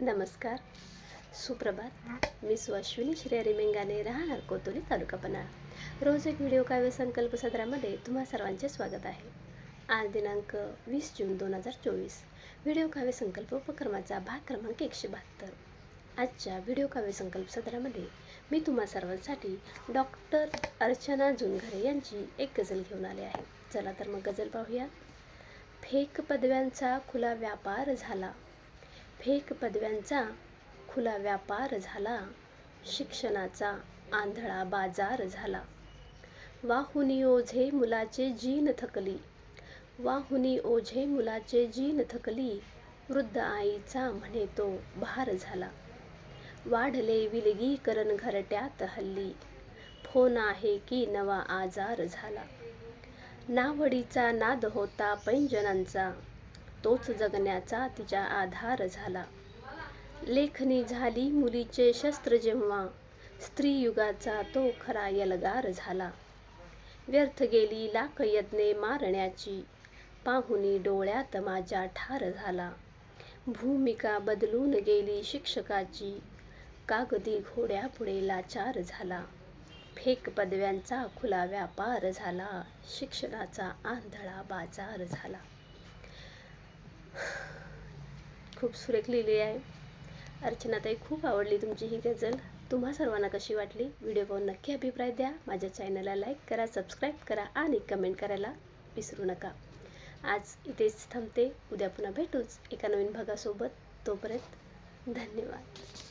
नमस्कार. सुप्रभात. मी सुअश्विनी श्रेयरी मेंगाने राहणार कोतोली तालुका पन्हाळा. रोज एक व्हिडिओ काव्य संकल्प सदरामध्ये तुम्हा सर्वांचे स्वागत आहे. आज दिनांक वीस जून दोन हजार चोवीस. व्हिडिओ काव्य संकल्प उपक्रमाचा भाग क्रमांक एकशे बहात्तर. आजच्या व्हिडिओ काव्य संकल्प सदरामध्ये मी तुम्हा सर्वांसाठी डॉक्टर अर्चना जुनघरे यांची एक गझल घेऊन आले आहे. चला तर मग गझल पाहूया. फेक पदव्यांचा खुला व्यापार झाला. फेक पदव्यांचा खुला व्यापार झाला. शिक्षणाचा आंधळा बाजार झाला. वाहुनी ओझे मुलाचे जीन थकली. वाहुनी ओझे मुलाचे जीन थकली. वृद्ध आईचा म्हणे तो भार झाला. वाढले विलगीकरण घरट्यात हल्ली. फोन आहे की नवा आजार झाला. नावडीचा नाद होता पैंजनांचा तोच जगण्याचा तिच्या आधार झाला. लेखनी झाली मुलीचे शस्त्र जेव्हा स्त्रीयुगाचा तो खरा यलगार झाला. व्यर्थ गेली लाख यज्ञे मारण्याची पाहुनी डोळ्यात माझ्या ठार झाला. भूमिका बदलून गेली शिक्षकाची कागदी घोड्यापुढे लाचार झाला. फेक पदव्यांचा खुला व्यापार झाला शिक्षणाचा आंधळा बाजार झाला. खूप सुरेख लिहिली आहे. अर्चनाताई खूप आवडली तुमची ही गझल. तुम्हा सर्वांना कशी वाटली? व्हिडिओ पाहून नक्की अभिप्राय द्या. माझ्या चॅनलला लाईक करा सबस्क्राईब करा आणि कमेंट करायला विसरू नका. आज इथेच थांबते. उद्या पुन्हा भेटूच एका नवीन भागासोबत. तोपर्यंत धन्यवाद.